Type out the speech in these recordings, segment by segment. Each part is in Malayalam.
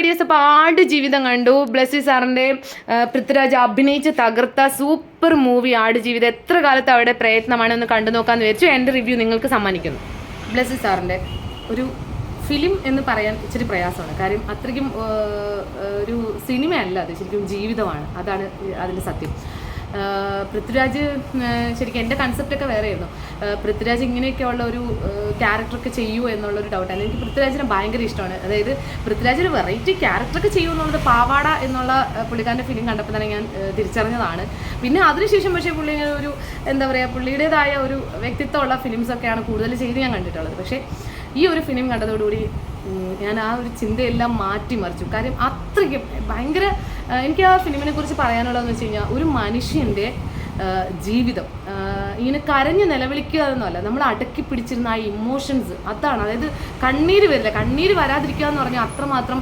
ഐഡിയസ് അപ്പോൾ ആട് ജീവിതം കണ്ടു. ബ്ലസ്സി സാറിന്റെ പൃഥ്വിരാജ് അഭിനയിച്ച് തകർത്ത സൂപ്പർ മൂവി ആട് ജീവിതം. എത്ര കാലത്ത് അവിടെ പ്രയത്നമാണ് എന്ന് കണ്ടു നോക്കാമെന്ന് വിചാരിച്ചു. എന്റെ റിവ്യൂ നിങ്ങൾക്ക് സമ്മാനിക്കുന്നു. ബ്ലസ്സി സാറിന്റെ ഒരു ഫിലിം എന്ന് പറയാൻ ഇച്ചിരി പ്രയാസമാണ്. കാര്യം അത്രയ്ക്കും ഒരു സിനിമയല്ല അത്. ശരിക്കും ജീവിതമാണ്. അതാണ് അതിന്റെ സത്യം. പൃഥ്വിരാജ് ശരിക്കും എന്റെ കൺസെപ്റ്റൊക്കെ വേറെയായിരുന്നു. പൃഥ്വിരാജ് ഇങ്ങനെയൊക്കെയുള്ള ഒരു ക്യാരക്ടറൊക്കെ ചെയ്യൂ എന്നുള്ളൊരു ഡൗട്ടാണ് എനിക്ക് പൃഥ്വിരാജിനെ ഭയങ്കര ഇഷ്ടമാണ്. അതായത് പൃഥ്വിരാജ് ഒരു വെറൈറ്റി ക്യാരക്ടറൊക്കെ ചെയ്യൂ എന്നുള്ളത് പാവാട എന്നുള്ള പുള്ളിക്കാരന്റെ ഫിലിം കണ്ടപ്പോൾ തന്നെ ഞാൻ തിരിച്ചറിഞ്ഞതാണ്. പിന്നെ അതിനുശേഷം പക്ഷേ പുള്ളി ഒരു എന്താ പറയുക പുള്ളിയുടേതായ ഒരു വ്യക്തിത്വമുള്ള ഫിലിംസൊക്കെയാണ് കൂടുതൽ ചെയ്ത് ഞാൻ കണ്ടിട്ടുള്ളത്. പക്ഷേ ഈ ഒരു ഫിലിം കണ്ടതോടുകൂടി ഞാൻ ആ ഒരു ചിന്തയെല്ലാം മാറ്റിമറിച്ചു കാര്യം അത്രയ്ക്കും ഭയങ്കര എനിക്ക് ആ ഫിലിമിനെ കുറിച്ച് പറയാനുള്ളതെന്ന് വെച്ച് കഴിഞ്ഞാൽ ഒരു മനുഷ്യന്റെ ജീവിതം ഇങ്ങനെ കരഞ്ഞ് നിലവിളിക്കുക എന്നല്ല. നമ്മൾ അടക്കി പിടിച്ചിരുന്ന ആ ഇമോഷൻസ് അതാണ്. അതായത് കണ്ണീര് വരില്ല. കണ്ണീര് വരാതിരിക്കുക എന്ന് പറഞ്ഞാൽ അത്രമാത്രം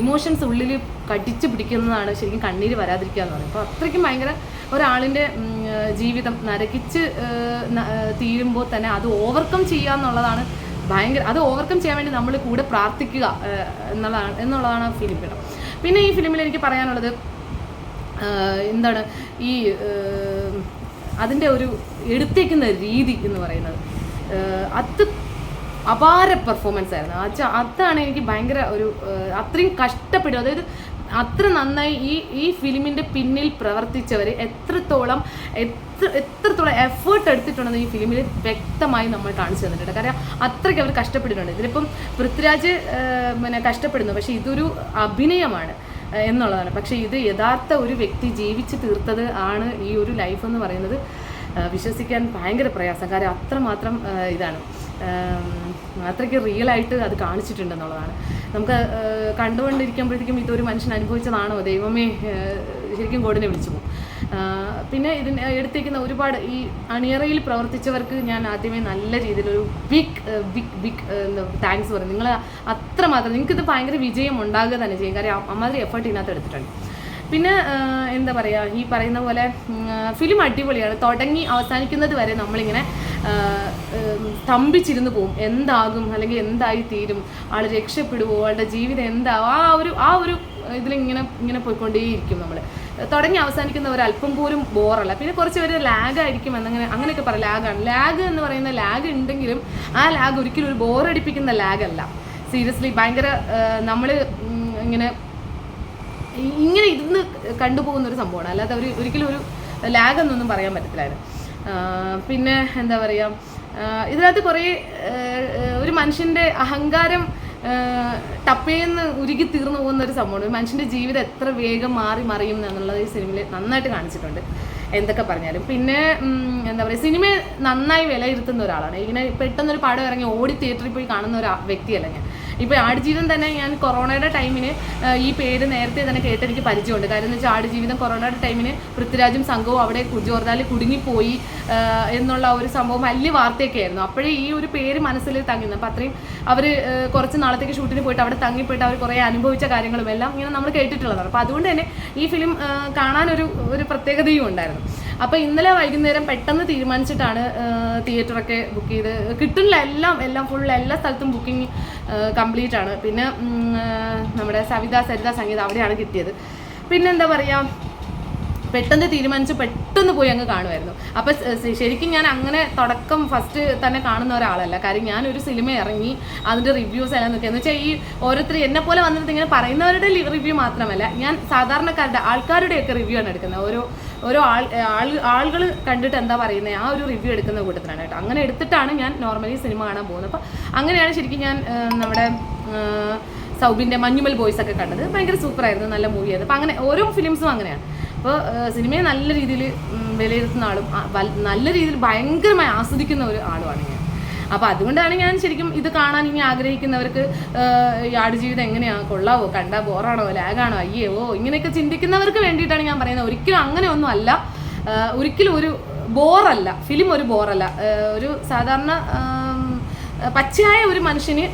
ഇമോഷൻസ് ഉള്ളിൽ കടിച്ചു പിടിക്കുന്നതാണ് ശരിക്കും കണ്ണീര് വരാതിരിക്കുക എന്ന് പറയുന്നത്. അപ്പോൾ അത്രയ്ക്കും ഭയങ്കര ഒരാളിന്റെ ജീവിതം നരകിച്ച് തീരുമ്പോൾ തന്നെ അത് ഓവർകം ചെയ്യുക എന്നുള്ളതാണ് ഭയങ്കര അത് ഓവർകം ചെയ്യാൻ വേണ്ടി നമ്മൾ കൂടെ പ്രാർത്ഥിക്കുക എന്നുള്ളതാണ് എന്നുള്ളതാണ് ആ ഫിലിം കേട്ടോ പിന്നെ ഈ ഫിലിമിൽ എനിക്ക് പറയാനുള്ളത് എന്താണ് ഈ അതിന്റെ ഒരു എടുത്തേക്കുന്ന രീതി എന്ന് പറയുന്നത്. അത് അപാര പെർഫോമൻസ് ആയിരുന്നു. അത് അതാണ് എനിക്ക് ഭയങ്കര ഒരു അത്രയും കഷ്ടപ്പെട്ടു അതായത് അത്ര നന്നായി ഈ ഈ ഫിലിമിന്റെ പിന്നിൽ പ്രവർത്തിച്ചവർ എത്രത്തോളം എത്ര എത്രത്തോളം എഫേർട്ട് എടുത്തിട്ടുണ്ടെന്ന് ഈ ഫിലിമിൽ വ്യക്തമായി നമ്മൾ കാണിച്ചു തന്നിട്ടുണ്ട്. കാരണം അത്രയ്ക്ക് അവർ കഷ്ടപ്പെട്ടിട്ടുണ്ട് ഇതിലിപ്പം പൃഥ്വിരാജ് പിന്നെ കഷ്ടപ്പെടുന്നു. പക്ഷേ ഇതൊരു അഭിനയമാണ് എന്നുള്ളതാണ്. പക്ഷേ ഇത് യഥാർത്ഥ ഒരു വ്യക്തി ജീവിച്ച് തീർത്തത് ആണ് ഈ ഒരു ലൈഫ് എന്ന് പറയുന്നത് വിശ്വസിക്കാൻ ഭയങ്കര പ്രയാസം. കാരണം അത്രമാത്രം ഇതാണ്. അത്രയ്ക്ക് റിയലായിട്ട് അത് കാണിച്ചിട്ടുണ്ടെന്നുള്ളതാണ്. നമുക്ക് കണ്ടുകൊണ്ടിരിക്കുമ്പോഴത്തേക്കും ഇതൊരു മനുഷ്യൻ അനുഭവിച്ചതാണോ? ദൈവമേ ശരിക്കും കോടിനെ വിളിച്ചു പോകും. പിന്നെ ഇതിന് എടുത്തേക്കുന്ന ഒരുപാട് ഈ അണിയറയിൽ പ്രവർത്തിച്ചവർക്ക് ഞാൻ ആദ്യമേ നല്ല രീതിയിലൊരു ബിഗ് ബിഗ് ബിഗ് താങ്ക്സ് പറയും നിങ്ങൾ അത്രമാത്രം നിങ്ങൾക്കിത് ഭയങ്കര വിജയം ഉണ്ടാകുക തന്നെ ചെയ്യും. കാര്യം അമ്മാതിരി എഫേർട്ട് ഇതിനകത്ത് എടുത്തിട്ടുണ്ട്. പിന്നെ എന്താ പറയുക ഈ പറയുന്ന പോലെ ഫിലിം അടിപൊളിയാണ്. തുടങ്ങി അവസാനിക്കുന്നത് വരെ നമ്മളിങ്ങനെ സ്തംഭിച്ചിരുന്ന് പോകും എന്താകും അല്ലെങ്കിൽ എന്തായി തീരും? ആൾ രക്ഷപ്പെടുവോ? ആളുടെ ജീവിതം എന്താവും? ആ ഒരു ആ ഒരു ഇതിലിങ്ങനെ ഇങ്ങനെ പോയിക്കൊണ്ടേയിരിക്കും നമ്മൾ തുടങ്ങി അവസാനിക്കുന്ന ഒരു അല്പം പോലും ബോറല്ല. പിന്നെ കുറച്ച് പേര് ലാഗ് ആയിരിക്കും എന്നങ്ങനെ അങ്ങനെയൊക്കെ പറയാം ലാഗാണ്. ലാഗ് എന്ന് പറയുന്ന ലാഗ് ഉണ്ടെങ്കിലും ആ ലാഗ് ഒരിക്കലും ഒരു ബോറടിപ്പിക്കുന്ന ലാഗ് അല്ല സീരിയസ്ലി ഭയങ്കര നമ്മൾ ഇങ്ങനെ ഇങ്ങനെ ഇരുന്ന് കണ്ടുപോകുന്ന ഒരു സംഭവമാണ്. അല്ലാതെ അവർ ഒരിക്കലും ഒരു ലാഗ് എന്നൊന്നും പറയാൻ പറ്റത്തില്ലായിരുന്നു. പിന്നെ എന്താ പറയുക ഇതിനകത്ത് കുറേ ഒരു മനുഷ്യന്റെ അഹങ്കാരം ടപ്പേന്ന് ഉരുകി തീർന്നു പോകുന്ന ഒരു സംഭവമാണ്. ഒരു മനുഷ്യന്റെ ജീവിതം എത്ര വേഗം മാറി മറിയും എന്നുള്ളത് ഈ സിനിമയിൽ നന്നായിട്ട് കാണിച്ചിട്ടുണ്ട്. എന്തൊക്കെ പറഞ്ഞാലും. പിന്നെ എന്താ പറയുക സിനിമയെ നന്നായി വിലയിരുത്തുന്ന ഒരാളാണ്. ഇങ്ങനെ പെട്ടെന്നൊരു പടം ഇറങ്ങി ഓടി തിയേറ്ററിൽ പോയി കാണുന്ന ഒരു വ്യക്തിയല്ല ഞാൻ. ഇപ്പോൾ ആടുജീവിതം തന്നെ ഞാൻ കൊറോണയുടെ ടൈമിന് ഈ പേര് നേരത്തെ തന്നെ കേട്ട് എനിക്ക് പരിചയമുണ്ട്. കാരണം എന്ന് വെച്ചാൽ ആടുജീവിതം കൊറോണയുടെ ടൈമിന് പൃഥ്വിരാജും സംഘവും അവിടെ ജോർദാലിൽ കുടുങ്ങിപ്പോയി എന്നുള്ള ഒരു സംഭവം വലിയ വാർത്തയൊക്കെ ആയിരുന്നു. അപ്പോഴേ ഈ ഒരു പേര് മനസ്സിൽ തങ്ങുന്നു. അപ്പോൾ അത്രയും അവർ കുറച്ച് നാളത്തേക്ക് ഷൂട്ടിന് പോയിട്ട് അവിടെ തങ്ങിപ്പോയിട്ട് അവർ കുറേ അനുഭവിച്ച കാര്യങ്ങളും എല്ലാം ഇങ്ങനെ നമ്മൾ കേട്ടിട്ടുള്ളതാണ്. അപ്പോൾ അതുകൊണ്ട് തന്നെ ഈ ഫിലിം കാണാനൊരു ഒരു പ്രത്യേകതയും ഉണ്ടായിരുന്നു. അപ്പോൾ ഇന്നലെ വൈകുന്നേരം പെട്ടെന്ന് തീരുമാനിച്ചിട്ടാണ് തിയേറ്ററൊക്കെ ബുക്ക് ചെയ്ത്. കിട്ടുന്നില്ല എല്ലാം എല്ലാം ഫുൾ എല്ലാ സ്ഥലത്തും ബുക്കിംഗ് കംപ്ലീറ്റ് ആണ്. പിന്നെ നമ്മുടെ സവിത സരിത സംഗീത അവിടെയാണ് കിട്ടിയത്. പിന്നെന്താ പറയുക പെട്ടെന്ന് തീരുമാനിച്ച് പെട്ടെന്ന് പോയി അങ്ങ് കാണുമായിരുന്നു. അപ്പോൾ ശരിക്കും ഞാൻ അങ്ങനെ തുടക്കം ഫസ്റ്റ് തന്നെ കാണുന്ന ഒരാളല്ല. കാര്യം ഞാനൊരു സിനിമ ഇറങ്ങി അതിന്റെ റിവ്യൂസ് എല്ലാം നോക്കി. എന്ന് വെച്ചാൽ ഈ ഓരോരുത്തർ എന്നെ പോലെ വന്നിട്ട് ഇങ്ങനെ പറയുന്നവരുടെ റിവ്യൂ മാത്രമല്ല. ഞാൻ സാധാരണക്കാരുടെ ആൾക്കാരുടെയൊക്കെ റിവ്യൂ ആണ് എടുക്കുന്നത്. ഓരോ ഓരോ ആൾ ആൾ ആളുകൾ കണ്ടിട്ട് എന്താ പറയുന്നത് ആ ഒരു റിവ്യൂ എടുക്കുന്ന കൂട്ടത്തിലാണ് കേട്ടോ. അങ്ങനെ എടുത്തിട്ടാണ് ഞാൻ നോർമലി സിനിമ കാണാൻ പോകുന്നത്. അപ്പോൾ അങ്ങനെയാണ് ശരിക്കും ഞാൻ നമ്മുടെ സൗബിന്റെ മഞ്ഞുമൽ ബോയ്സ് ഒക്കെ കണ്ടത്. ഭയങ്കര സൂപ്പറായിരുന്നു നല്ല മൂവിയായിരുന്നു അപ്പോൾ അങ്ങനെ ഓരോ ഫിലിംസും അങ്ങനെയാണ്. അപ്പോൾ സിനിമയെ നല്ല രീതിയിൽ വിലയിരുത്തുന്ന ആളും നല്ല രീതിയിൽ ഭയങ്കരമായി ആസ്വദിക്കുന്ന ഒരു ആളുമാണ് ഞാൻ. അപ്പോൾ അതുകൊണ്ടാണ് ഞാൻ ശരിക്കും ഇത് കാണാൻ ഇനി ആഗ്രഹിക്കുന്നവർക്ക് ആടുജീവിതം എങ്ങനെയാണ് കൊള്ളാവോ? കണ്ടാ ബോറാണോ? ലാഗാണോ? അയ്യേ ഓ ഇങ്ങനെയൊക്കെ ചിന്തിക്കുന്നവർക്ക് വേണ്ടിയിട്ടാണ് ഞാൻ പറയുന്നത്. ഒരിക്കലും അങ്ങനെ ഒന്നും അല്ല ഒരിക്കലും ഒരു ബോറല്ല. ഫിലിം ഒരു ബോറല്ല. ഒരു സാധാരണ പച്ചയായ ഒരു മനുഷ്യന്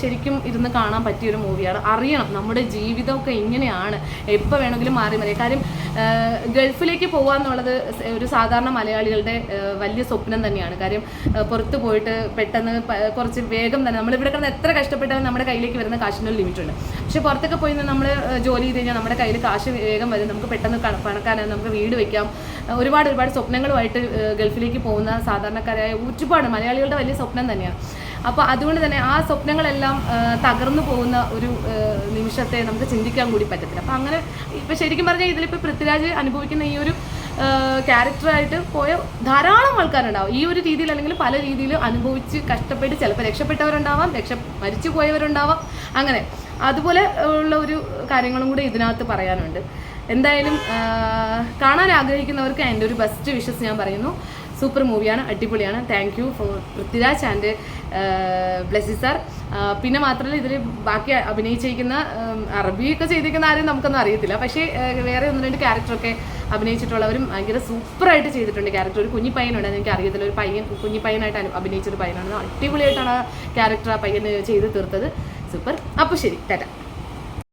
ശരിക്കും ഇരുന്ന് കാണാൻ പറ്റിയ ഒരു മൂവിയാണ്. അറിയണം നമ്മുടെ ജീവിതമൊക്കെ ഇങ്ങനെയാണ്. എപ്പോൾ വേണമെങ്കിലും മാറി മറിയാം. കാര്യം ഗൾഫിലേക്ക് പോകുക എന്നുള്ളത് ഒരു സാധാരണ മലയാളികളുടെ വലിയ സ്വപ്നം തന്നെയാണ്. കാര്യം പുറത്ത് പോയിട്ട് പെട്ടെന്ന് കുറച്ച് വേഗം തന്നെ നമ്മളിവിടെ കിടന്ന് എത്ര കഷ്ടപ്പെട്ടാലും നമ്മുടെ കയ്യിലേക്ക് വരുന്ന കാശിന്റെ ഒരു ലിമിറ്റ് ഉണ്ട് പക്ഷേ പുറത്തൊക്കെ പോയി നമ്മൾ ജോലി ചെയ്ത് കഴിഞ്ഞാൽ നമ്മുടെ കയ്യിൽ കാശ് വേഗം വരും. നമുക്ക് പെട്ടെന്ന് പണക്കാനാണ് നമുക്ക് വീട് വെക്കാം. ഒരുപാട് ഒരുപാട് സ്വപ്നങ്ങളുമായിട്ട് ഗൾഫിലേക്ക് പോകുന്ന സാധാരണക്കാരായ ഒരുപാട് മലയാളികളുടെ വലിയ സ്വപ്നം തന്നെയാണ് അപ്പോൾ അതുകൊണ്ട് തന്നെ ആ സ്വപ്നങ്ങളെല്ലാം തകർന്നു പോകുന്ന ഒരു നിമിഷത്തെ നമുക്ക് ചിന്തിക്കാൻ കൂടി പറ്റത്തില്ല. അപ്പോൾ അങ്ങനെ ഇപ്പം ശരിക്കും പറഞ്ഞാൽ ഇതിലിപ്പോൾ പൃഥ്വിരാജ് അനുഭവിക്കുന്ന ഈ ഒരു ക്യാരക്ടറായിട്ട് പോയ ധാരാളം ആൾക്കാരുണ്ടാവും. ഈ ഒരു രീതിയിൽ അല്ലെങ്കിൽ പല രീതിയിൽ അനുഭവിച്ച് കഷ്ടപ്പെട്ട് ചിലപ്പോൾ രക്ഷപ്പെട്ടവരുണ്ടാവാം രക്ഷ മരിച്ചു പോയവരുണ്ടാവാം അങ്ങനെ. അതുപോലെ ഉള്ള ഒരു കാര്യങ്ങളും കൂടി ഇതിനകത്ത് പറയാനുണ്ട്. എന്തായാലും കാണാൻ ആഗ്രഹിക്കുന്നവർക്ക് എന്റെ ഒരു ബെസ്റ്റ് വിഷസ് ഞാൻ പറയുന്നു. സൂപ്പർ മൂവിയാണ് അടിപൊളിയാണ്. Thank you for Prithviraj and Blessy sir പിന്നെ മാത്രമല്ല ഇതിൽ ബാക്കി അഭിനയിച്ചിരിക്കുന്ന അറബിയൊക്കെ ചെയ്തിരിക്കുന്ന ആരും നമുക്കൊന്നും അറിയത്തില്ല. പക്ഷേ വേറെ ഒന്ന് രണ്ട് ക്യാരക്ടറൊക്കെ അഭിനയിച്ചിട്ടുള്ളവരും ഭയങ്കര സൂപ്പറായിട്ട് ചെയ്തിട്ടുണ്ട് ക്യാരക്ടർ ഒരു കുഞ്ഞി പയ്യനുണ്ടായിരുന്നു എനിക്ക് അറിയത്തില്ല. ഒരു പയ്യൻ കുഞ്ഞി പയ്യനായിട്ട് അഭിനയിച്ചൊരു പയ്യനാണ്. അടിപൊളിയായിട്ടാണ് ആ ക്യാരക്ടർ ആ പയ്യന് ചെയ്ത് തീർത്തത്. സൂപ്പർ അപ്പോൾ ശരി ടാറ്റ.